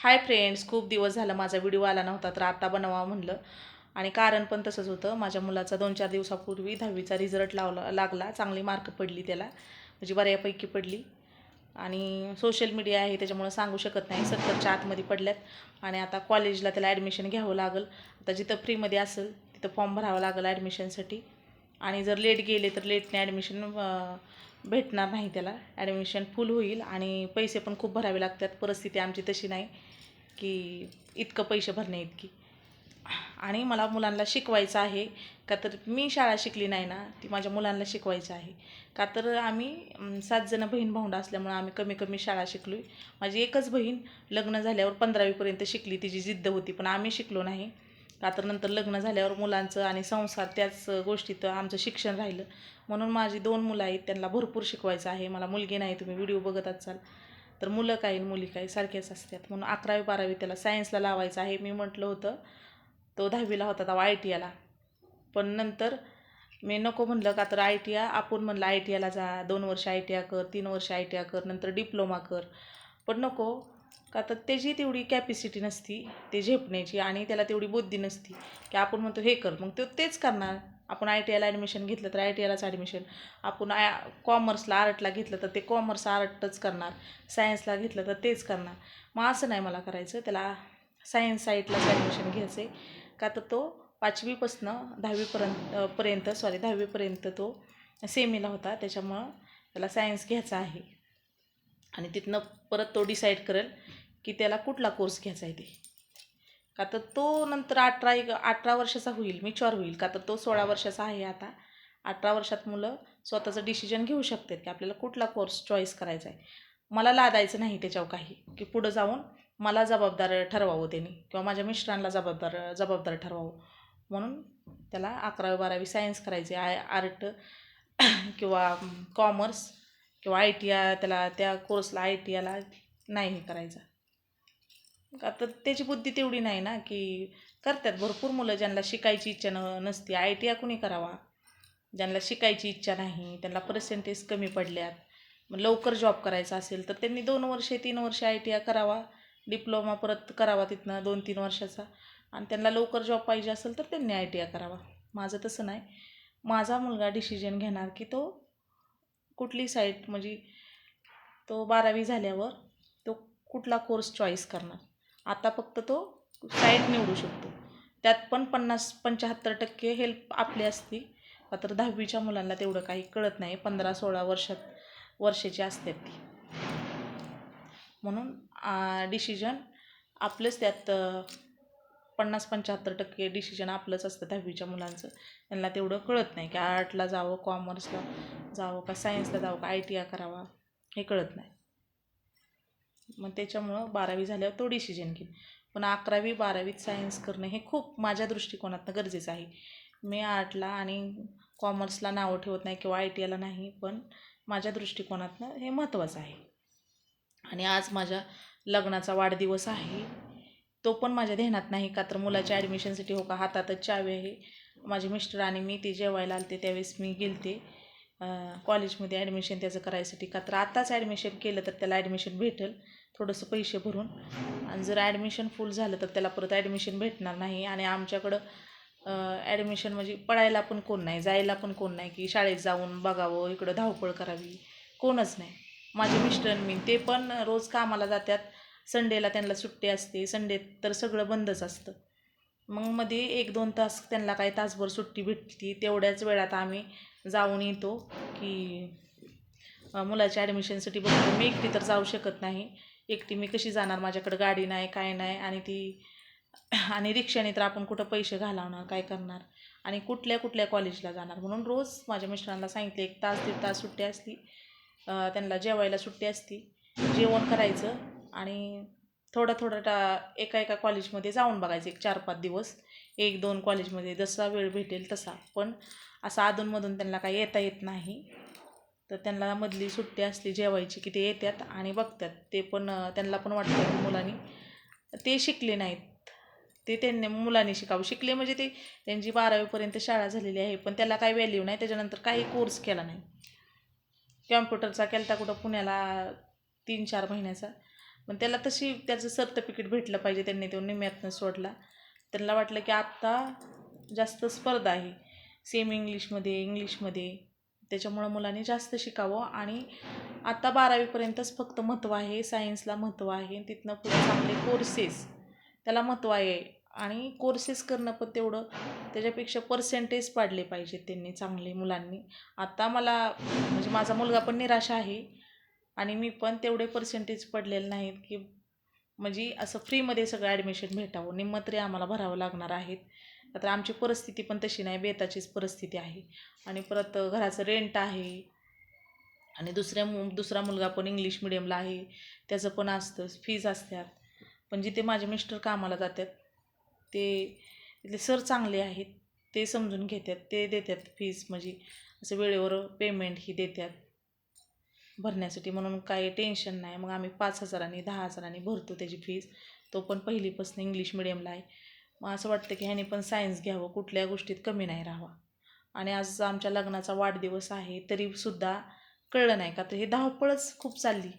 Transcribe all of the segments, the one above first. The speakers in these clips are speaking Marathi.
हाय फ्रेंड्स खूप दिवस झाला माझा व्हिडिओ आला नव्हता तर आता बनवा म्हणलं. आणि कारण पण तसंच होतं. माझ्या मुलाचा दोन चार दिवसापूर्वी दहावीचा रिझल्ट लावला लागला. चांगली मार्क पडली त्याला. म्हणजे बऱ्यापैकी पडली. आणि सोशल मीडिया आहे त्याच्यामुळं सांगू शकत नाही. सत्तरच्या आतमध्ये पडल्यात. आणि आता कॉलेजला त्याला ॲडमिशन घ्यावं लागेल. आता जिथं फ्रीमध्ये असेल तिथं फॉर्म भरावा लागेल ॲडमिशनसाठी आणि जर लेट गेले तर लेटने ॲडमिशन भेटणार नाही त्याला. ॲडमिशन फुल होईल. आणि पैसे पण खूप भरावे लागतात. परिस्थिती आमची तशी नाही. की इतकं पैसे भरणे इतकी. आणि मला मुलांना शिकवायचं आहे. का तर मी शाळा शिकली नाही ना ती माझ्या मुलांना शिकवायचं आहे. का तर आम्ही सातजणं बहीण भाऊंड असल्यामुळं आम्ही कमी कमी शाळा शिकलो आहे माझी एकच बहीण लग्न झाल्यावर पंधरावीपर्यंत शिकली तिची जिद्द होती पण आम्ही शिकलो नाही. का तर नंतर लग्न झाल्यावर मुलांचं आणि संसार त्याच गोष्टीत आमचं शिक्षण राहिलं. म्हणून माझी दोन मुलं आहेत त्यांना भरपूर शिकवायचं आहे. मला मुलगी नाही तुम्ही व्हिडिओ बघत असाल. तर मुलं काही मुली काही सारख्याच असतात. म्हणून अकरावी बारावी त्याला सायन्सला लावायचं आहे. मी म्हटलं होतं तो दहावीला होता तेव्हा आय टी आला पण नंतर मी नको म्हणलं का तर आय टी आय आपण म्हणलं आय टी आयला जा. दोन वर्ष आय टी आय कर तीन वर्ष आय टी आय कर नंतर डिप्लोमा कर. पण नको का तर त्याची तेवढी कॅपॅसिटी नसती ते झेपण्याची आणि त्याला तेवढी बुद्धी नसती की आपण म्हणतो हे कर. मग तो तेच करणार. आपण आय टी आयला ॲडमिशन घेतलं तर आय टी आयलाच ॲडमिशन आपण आय कॉमर्सला आर्टला घेतलं तर ते कॉमर्स आर्टच करणार. सायन्सला घेतलं तर तेच करणार. मग असं नाही मला करायचं. त्याला सायन्स साईटलाच ॲडमिशन घ्यायचं आहे का तर तो पाचवीपासनं दहावीपर्यंत पर्यंत सॉरी दहावीपर्यंत तो सेमीला होता. त्याच्यामुळं त्याला सायन्स घ्यायचा आहे. आणि तिथनं परत तो डिसाईड करेल की त्याला कुठला कोर्स घ्यायचा आहे ते. का तर तो नंतर अठरा एक अठरा वर्षाचा होईल मेच्युअर होईल. का तर तो सोळा वर्षाचा आहे आता. अठरा वर्षात मुलं स्वतःचं डिसिजन घेऊ शकतात की आपल्याला कुठला कोर्स चॉईस करायचा आहे. मला लादायचं नाही त्याच्यावर काही. की पुढं जाऊन मला जबाबदार ठरवावं त्यांनी. किंवा माझ्या मिस्टरांना जबाबदार जबाबदार ठरवावं. म्हणून त्याला अकरावी बारावी सायन्स करायचे. आय आर्ट किंवा कॉमर्स किंवा आय टी आय त्याला त्या कोर्सला आय टी आयला नाही हे का तर त्याची बुद्धी तेवढी नाही ना की करतात. भरपूर मुलं ज्यांना शिकायची इच्छा न नसते. आय टी आय कुणी करावा? ज्यांना शिकायची इच्छा नाही त्यांना पर्सेंटेज कमी पडल्यात. मग लवकर जॉब करायचा असेल तर त्यांनी दोन वर्षे तीन वर्षे आय टी आय करावा. डिप्लोमा परत करावा तिथनं दोन तीन वर्षाचा. आणि त्यांना लवकर जॉब पाहिजे असेल तर त्यांनी आय टी आय करावा. माझं तसं नाही. माझा मुलगा डिसिजन घेणार की तो कुठली साईट म्हणजे तो बारावी झाल्यावर तो कुठला कोर्स चॉईस करणार. आता फक्त तो साईट निवडू शकतो. त्यात पण पन्नास पंच्याहत्तर टक्के हेल्प आपली असती मात्र तर दहावीच्या मुलांना तेवढं काही कळत नाही. पंधरा सोळा वर्षात वर्षाची असतात ती. म्हणून डिसिजन आपलंच त्यात पन्नास पंच्याहत्तर टक्के डिसिजन आपलंच असतं दहावीच्या मुलांचं. त्यांना तेवढं कळत नाही की आर्टला जावं कॉमर्सला जावं का सायन्सला जावं का आय टी आय करावा हे कळत नाही. मग त्याच्यामुळं बारावी झाल्यावर तो डिसिजन घेईन पण अकरावी बारावीत सायन्स करणं हे खूप माझ्या दृष्टिकोनातनं गरजेचं आहे. मी आर्टला आणि कॉमर्सला नावं ठेवत नाही किंवा आय टी आयला नाही पण माझ्या दृष्टिकोनातनं हे महत्त्वाचं आहे. आणि आज माझ्या लग्नाचा वाढदिवस आहे. तो पण माझ्या ध्यानात नाही का तर मुलाच्या ॲडमिशनसाठी हो का? हातातच चावी आहे. माझे मिस्टर आणि मी ते जेवायला आलते त्यावेळेस मी गेलते. कॉलेजमध्ये ॲडमिशन त्याचं करायसाठी. का तर आत्ताच ॲडमिशन केलं तर त्याला ॲडमिशन भेटेल. थोडंसं पैसे भरून. आणि जर ॲडमिशन फुल झालं तर त्याला परत ॲडमिशन भेटणार नाही. आणि आमच्याकडं ॲडमिशन म्हणजे पळायला पण कोण नाही जायला पण कोण नाही की शाळेत जाऊन बघावं इकडं धावपळ करावी. कोणच नाही. माझे मिस्टर मी ते पण रोज कामाला जातात. संडेला त्यांना सुट्टी असते. संडे तर सगळं बंदच असतं. मग मध्ये एक दोन तास त्यांना काही तासभर सुट्टी भेटली तेवढ्याच वेळात आम्ही जाऊन येतो की मुलाच्या ॲडमिशनसाठी बघतो. मी एकटी तर जाऊ शकत नाही. एकटी मी कशी जाणार? माझ्याकडं गाडी नाही काय नाही आणि ती आणि रिक्षाने तर आपण कुठं पैसे घालवणार? काय करणार? आणि कुठल्या कुठल्या कॉलेजला जाणार? म्हणून रोज माझ्या मिस्टरांना सांगितले एक तास दीड तास सुट्टी असली त्यांना जेवायला सुट्टी असती जेवण करायचं आणि थोडं थोडं टा एका एका कॉलेजमध्ये जाऊन बघायचं एक चार पाच दिवस. एक दोन कॉलेजमध्ये जसा वेळ भेटेल तसा. पण असं अधूनमधून त्यांना काही येता येत नाही. तर त्यांना मधली सुट्टी असली जेवायची की ते येतात आणि बघतात ते पण त्यांना पण वाटतं की मुलांनी ते शिकले नाहीत. ते त्यांनी मुलांनी शिकावं. शिकले म्हणजे ते त्यांची बारावीपर्यंत शाळा झालेली आहे पण त्याला काही व्हॅल्यू नाही. त्याच्यानंतर काही कोर्स केला नाही. कॅम्प्युटरचा केलता कुठं पुण्याला तीन चार महिन्याचा. पण त्याला तशी त्याचं सर्टिफिकेट भेटलं पाहिजे त्यांनी तो निम्यातनं सोडला. त्यांना वाटलं की आत्ता जास्त स्पर्धा आहे. सेम इंग्लिशमध्ये इंग्लिशमध्ये त्याच्यामुळं मुलांनी जास्त शिकावं आणि आत्ता बारावीपर्यंतच फक्त महत्त्व आहे सायन्सला महत्त्व आहे. तिथनं पुढे चांगले कोर्सेस त्याला महत्त्व आहे. आणि कोर्सेस करणं पण तेवढं त्याच्यापेक्षा पर्सेंटेज पाडले पाहिजेत त्यांनी चांगले मुलांनी. आता मला म्हणजे माझा मुलगा पण निराश आहे आणि मी पण तेवढे पर्सेंटेज पडलेले नाहीत की म्हणजे असं फ्रीमध्ये सगळं ॲडमिशन भेटावं. निम्म तरी आम्हाला भरावं लागणार आहेत. तर आमची परिस्थिती पण तशी नाही बेताचीच परिस्थिती आहे. आणि परत घराचं रेंट आहे. आणि दुसऱ्या मु दुसरा मुलगा पण इंग्लिश मिडियमला आहे. त्याचं पण असतं फीज असतात. पण जिथे माझे मिस्टर कामाला जातात ते तिथले सर चांगले आहेत ते समजून घेतात ते देतात फीज म्हणजे. असं वेळेवर पेमेंट ही देतात. भरण्यासाठी म्हणून काही टेन्शन नाही. मग आम्ही पाच हजारांनी दहा हजारांनी भरतो त्याची फीज तो पण पहिलीपासून इंग्लिश मिडियमला आहे. मग असं वाटतं की ह्याने पण सायन्स घ्यावं कुठल्या गोष्टीत कमी नाही राहावं. आणि आज आमच्या लग्नाचा वाढदिवस आहे तरीसुद्धा कळलं नाही का? तर हे धावपळच खूप चालली.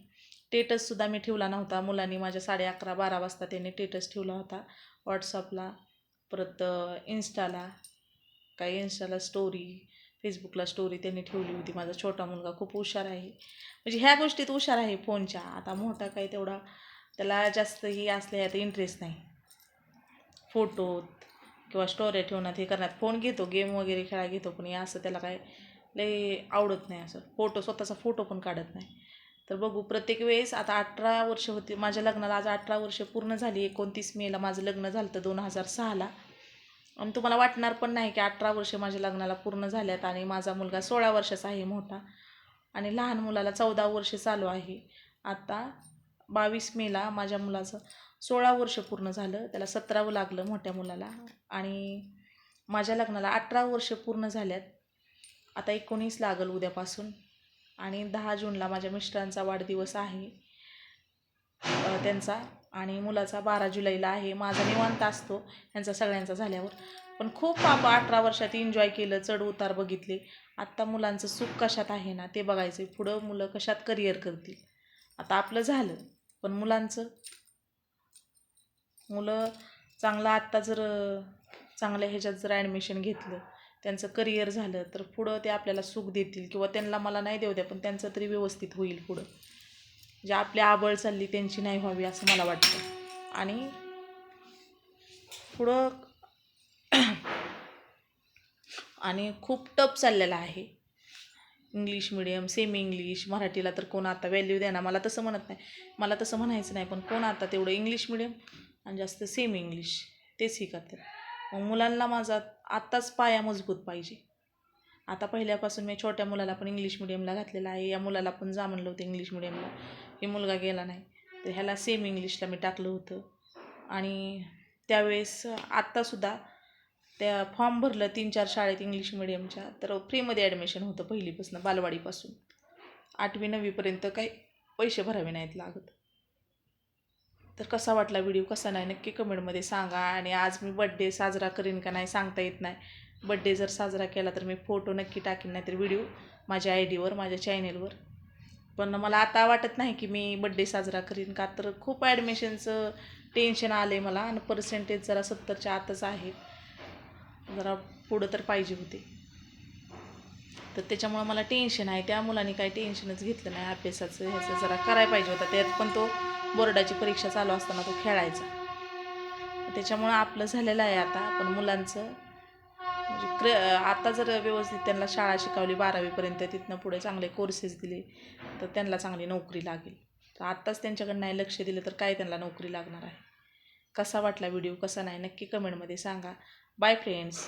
टेटससुद्धा मी ठेवला नव्हता. मुलांनी माझ्या साडे अकरा बारा वाजता त्यांनी टेटस ठेवला होता. व्हॉट्सअपला परत इन्स्टाला काही इन्स्टाला स्टोरी फेसबुकला स्टोरी त्यांनी ठेवली होती. माझा छोटा मुलगा खूप हुशार आहे. म्हणजे ह्या गोष्टीत हुशार आहे फोनच्या. आता मोठा काही तेवढा त्याला जास्त ही असल्या इंटरेस्ट नाही. फोटोत किंवा स्टोऱ्या ठेवण्यात हे करण्यात. फोन घेतो गेम वगैरे खेळा घेतो पण हे असं त्याला काय लई आवडत नाही असं. फोटो स्वतःचा फोटो पण काढत नाही. तर बघू प्रत्येक वेळेस आता अठरा वर्ष होती माझ्या लग्नाला आज अठरा वर्ष पूर्ण झाली. एकोणतीस मेला माझं लग्न झालं तर दोन हजार सहाला. आणि तुम्हाला वाटणार पण नाही की अठरा वर्ष माझ्या लग्नाला पूर्ण झाल्यात आणि माझा मुलगा सोळा वर्षाचा आहे मोठा. आणि लहान मुलाला चौदा वर्ष चालू आहे. आता बावीस मेला माझ्या मुलाचं सोळा वर्ष पूर्ण झालं. त्याला सतरावं लागलं मोठ्या मुलाला. आणि माझ्या लग्नाला अठरा वर्ष पूर्ण झाल्यात. आता एकोणीस लागल उद्यापासून. आणि दहा जूनला माझ्या मिस्टरांचा वाढदिवस आहे त्यांचा. आणि मुलाचा बारा जुलैला आहे. माझा निवांत असतो ह्यांचा सगळ्यांचा झाल्यावर. पण खूप आप अठरा वर्षात एन्जॉय केलं चढ उतार बघितले. आत्ता मुलांचं सुख कशात आहे ना ते बघायचं पुढं मुलं कशात करिअर करतील? आता आपलं झालं पण मुलांचं मुलं चांगलं आत्ता जर चांगल्या ह्याच्यात जर ॲडमिशन घेतलं त्यांचं करिअर झालं तर पुढं ते आपल्याला सुख देतील किंवा त्यांना मला नाही देऊ द्या पण त्यांचं तरी व्यवस्थित होईल पुढं. जे आपली आबळ चालली त्यांची नाही व्हावी असं मला वाटतं. आणि पुढं आणि खूप टप चाललेला आहे. इंग्लिश मिडियम सेमी इंग्लिश मराठीला तर कोण आता व्हॅल्यू द्या ना मला तसं म्हणत नाही. मला तसं म्हणायचं नाही पण कोण आता तेवढं इंग्लिश मिडियम आणि जास्त सेम इंग्लिश तेच ही करतात. मग मुलांना माझा आत्ताच पाया मजबूत पाहिजे. आता पहिल्यापासून मी छोट्या मुलाला पण इंग्लिश मिडियमला घातलेला आहे. या मुलाला पण जा म्हणलं होतं इंग्लिश मिडियमला हे मुलगा गेला नाही. तर ह्याला सेम इंग्लिशला मी टाकलं होतं. आणि त्यावेळेस आत्तासुद्धा त्या फॉर्म भरलं तीन चार शाळेत इंग्लिश मिडियमच्या तर फ्रीमध्ये ॲडमिशन होतं पहिलीपासून बालवाडीपासून. आठवी नववीपर्यंत काही पैसे भरावे नाहीत लागत. तर कसा वाटला व्हिडिओ कसा नाही? नक्की कमेंटमध्ये सांगा. आणि आज मी बड्डे साजरा करीन का नाही सांगता येत नाही. बड्डे जर साजरा केला तर मी फोटो नक्की टाकीन नाही तर व्हिडिओ माझ्या आय डीवर माझ्या चॅनेलवर पण मला आता वाटत नाही की मी बड्डे साजरा करीन का. तर खूप ॲडमिशनचं टेन्शन आलं आहे मला. आणि पर्सेंटेज जरा सत्तरच्या आतच आहे. जरा पुढं तर पाहिजे होते. तर त्याच्यामुळं मला टेन्शन आहे. त्या मुलांनी काही टेन्शनच घेतलं नाही. अभ्यासाचं ह्याचं जरा करायला पाहिजे होता. त्यात पण तो बोर्डाची परीक्षा चालू असताना तो खेळायचा. त्याच्यामुळं आपलं झालेलं आहे आता. पण मुलांचं म्हणजे क्र आता जर व्यवस्थित त्यांना शाळा शिकवली बारावीपर्यंत तिथनं पुढे चांगले कोर्सेस दिले तर त्यांना चांगली नोकरी लागेल. तर आत्ताच त्यांच्याकडे नाही लक्ष दिलं तर काय त्यांना नोकरी लागणार आहे? कसा वाटला व्हिडिओ कसा नाही? नक्की कमेंटमध्ये सांगा. Bye friends